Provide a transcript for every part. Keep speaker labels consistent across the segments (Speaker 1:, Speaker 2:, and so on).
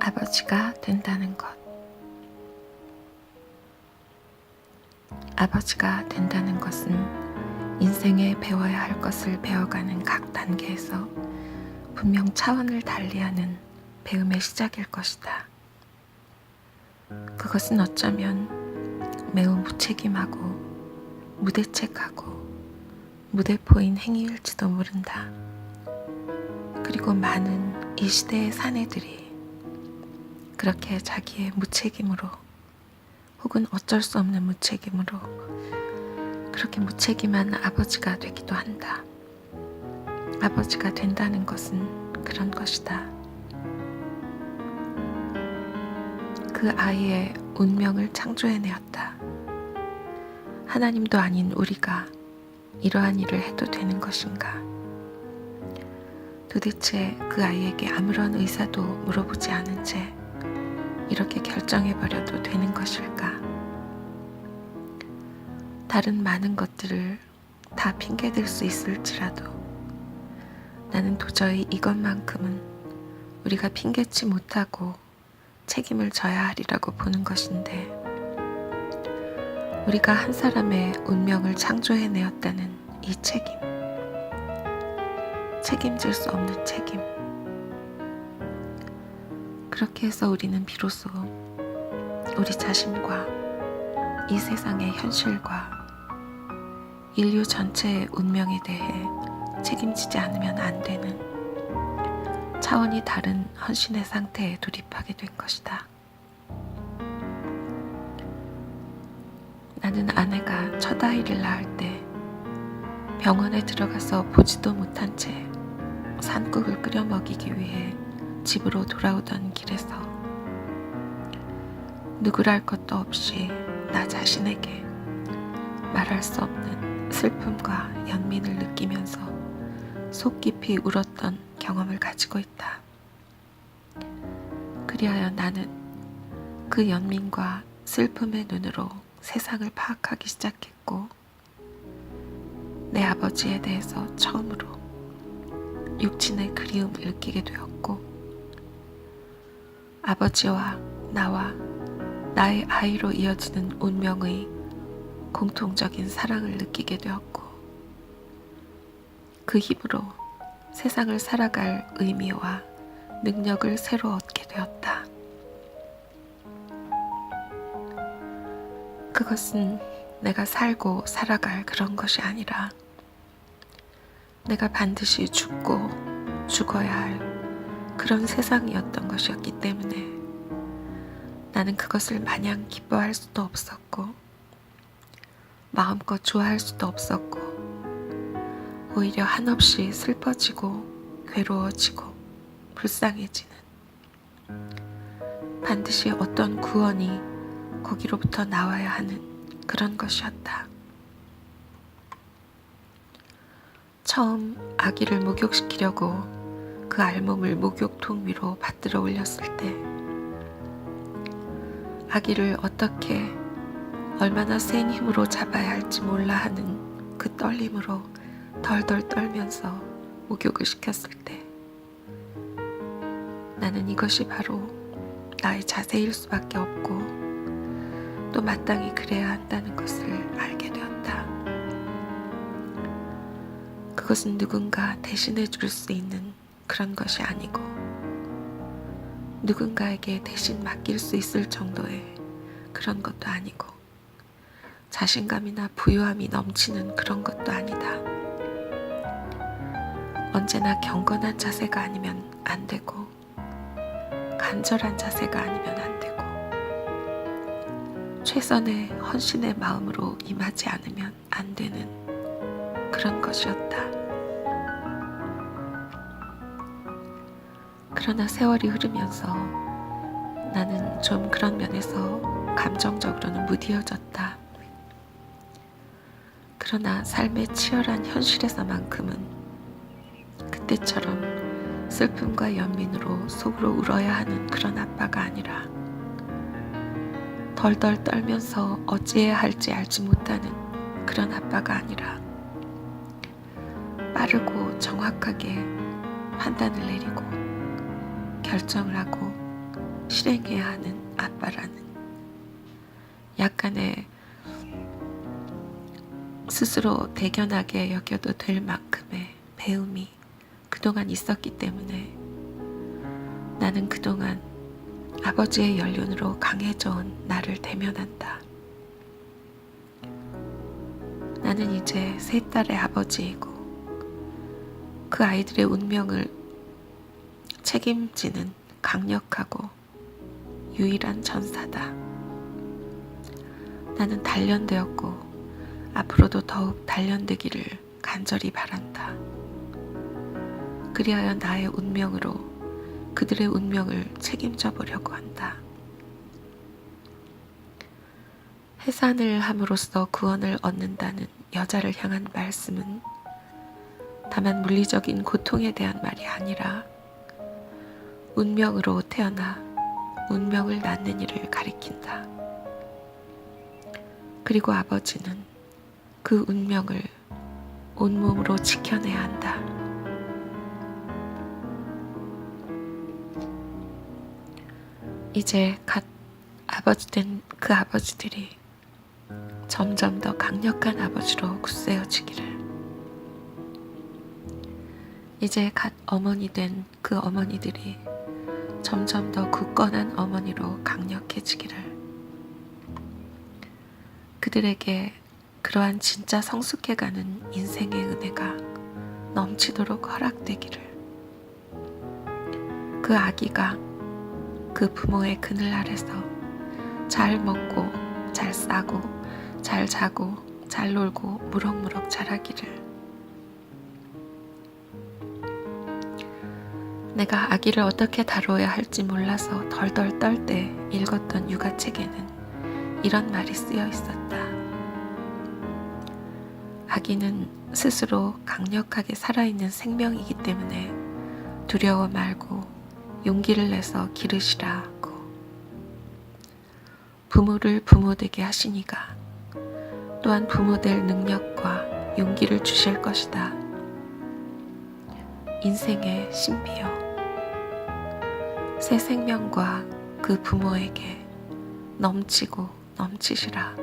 Speaker 1: 아버지가 된다는 것. 아버지가 된다는 것은 인생에 배워야 할 것을 배워가는 각 단계에서 분명 차원을 달리하는 배움의 시작일 것이다. 그것은 어쩌면 매우 무책임하고 무대책하고 무대포인 행위일지도 모른다. 그리고 많은 이 시대의 사내들이 그렇게 자기의 무책임으로 혹은 어쩔 수 없는 무책임으로 그렇게 무책임한 아버지가 되기도 한다. 아버지가 된다는 것은 그런 것이다. 그 아이의 운명을 창조해내었다. 하나님도 아닌 우리가 이러한 일을 해도 되는 것인가? 도대체 그 아이에게 아무런 의사도 물어보지 않은 채 이렇게 결정해버려도 되는 것일까? 다른 많은 것들을 다 핑계댈 수 있을지라도 나는 도저히 이것만큼은 우리가 핑계치 못하고 책임을 져야 하리라고 보는 것인데 우리가 한 사람의 운명을 창조해내었다는 이 책임 책임질 수 없는 책임 그렇게 해서 우리는 비로소 우리 자신과 이 세상의 현실과 인류 전체의 운명에 대해 책임지지 않으면 안 되는 차원이 다른 헌신의 상태에 돌입하게 된 것이다. 나는 아내가 첫 아이를 낳을 때 병원에 들어가서 보지도 못한 채 산국을 끓여 먹이기 위해 집으로 돌아오던 길에서 누구랄 것도 없이 나 자신에게 말할 수 없는 슬픔과 연민을 느끼면서 속 깊이 울었던 경험을 가지고 있다. 그리하여 나는 그 연민과 슬픔의 눈으로 세상을 파악하기 시작했고, 내 아버지에 대해서 처음으로 육친의 그리움을 느끼게 되었고, 아버지와 나와 나의 아이로 이어지는 운명의 공통적인 사랑을 느끼게 되었고, 그 힘으로 세상을 살아갈 의미와 능력을 새로 얻게 되었다. 그것은 내가 살고 살아갈 그런 것이 아니라 내가 반드시 죽고 죽어야 할 그런 세상이었던 것이었기 때문에 나는 그것을 마냥 기뻐할 수도 없었고 마음껏 좋아할 수도 없었고 오히려 한없이 슬퍼지고 괴로워지고 불쌍해지는 반드시 어떤 구원이 거기로부터 나와야 하는 그런 것이었다. 처음 아기를 목욕시키려고 그 알몸을 목욕통 위로 받들어 올렸을 때 아기를 어떻게 얼마나 센 힘으로 잡아야 할지 몰라 하는 그 떨림으로 덜덜 떨면서 목욕을 시켰을 때 나는 이것이 바로 나의 자세일 수밖에 없고 또 마땅히 그래야 한다는 것을 알게 되었다. 그것은 누군가 대신해 줄 수 있는 그런 것이 아니고 누군가에게 대신 맡길 수 있을 정도의 그런 것도 아니고 자신감이나 부유함이 넘치는 그런 것도 아니다. 언제나 경건한 자세가 아니면 안 되고 간절한 자세가 아니면 안 되고 최선의 헌신의 마음으로 임하지 않으면 안 되는 그런 것이었다. 그러나 세월이 흐르면서 나는 좀 그런 면에서 감정적으로는 무디어졌다. 그러나 삶의 치열한 현실에서만큼은 그때처럼 슬픔과 연민으로 속으로 울어야 하는 그런 아빠가 아니라 덜덜 떨면서 어찌해야 할지 알지 못하는 그런 아빠가 아니라 빠르고 정확하게 판단을 내리고 결정을 하고 실행해야 하는 아빠라는 약간의 스스로 대견하게 여겨도 될 만큼의 배움이 그동안 있었기 때문에 나는 그동안 아버지의 연륜으로 강해져 온 나를 대면한다. 나는 이제 세 딸의 아버지이고 그 아이들의 운명을 책임지는 강력하고 유일한 전사다. 나는 단련되었고 앞으로도 더욱 단련되기를 간절히 바란다. 그리하여 나의 운명으로 그들의 운명을 책임져 보려고 한다. 해산을 함으로써 구원을 얻는다는 여자를 향한 말씀은 다만 물리적인 고통에 대한 말이 아니라 운명으로 태어나 운명을 낳는 일을 가리킨다. 그리고 아버지는 그 운명을 온몸으로 지켜내야 한다. 이제 갓 아버지 된 그 아버지들이 점점 더 강력한 아버지로 굳세어지기를. 이제 갓 어머니 된 그 어머니들이 점점 더 굳건한 어머니로 강력해지기를. 그들에게 그러한 진짜 성숙해가는 인생의 은혜가 넘치도록 허락되기를. 그 아기가 그 부모의 그늘 아래서 잘 먹고 잘 싸고 잘 자고 잘 놀고 무럭무럭 자라기를 내가 아기를 어떻게 다뤄야 할지 몰라서 덜덜 떨 때 읽었던 육아책에는 이런 말이 쓰여 있었다. 아기는 스스로 강력하게 살아있는 생명이기 때문에 두려워 말고 용기를 내서 기르시라고. 부모를 부모되게 하시니가 또한 부모될 능력과 용기를 주실 것이다. 인생의 신비여. 새 생명과 그 부모에게 넘치고 넘치시라.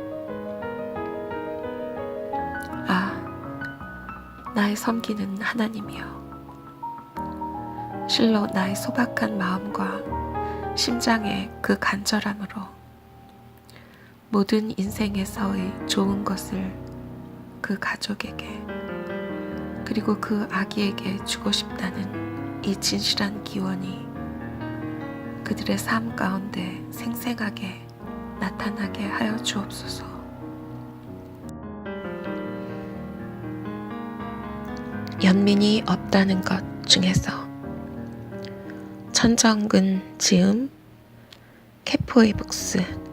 Speaker 1: 아, 나의 섬기는 하나님이여. 실로 나의 소박한 마음과 심장의 그 간절함으로 모든 인생에서의 좋은 것을 그 가족에게 그리고 그 아기에게 주고 싶다는 이 진실한 기원이 그들의 삶 가운데 생생하게 나타나게 하여 주옵소서. 연민이 없다는 것 중에서 천정근 지음 캐포이 북스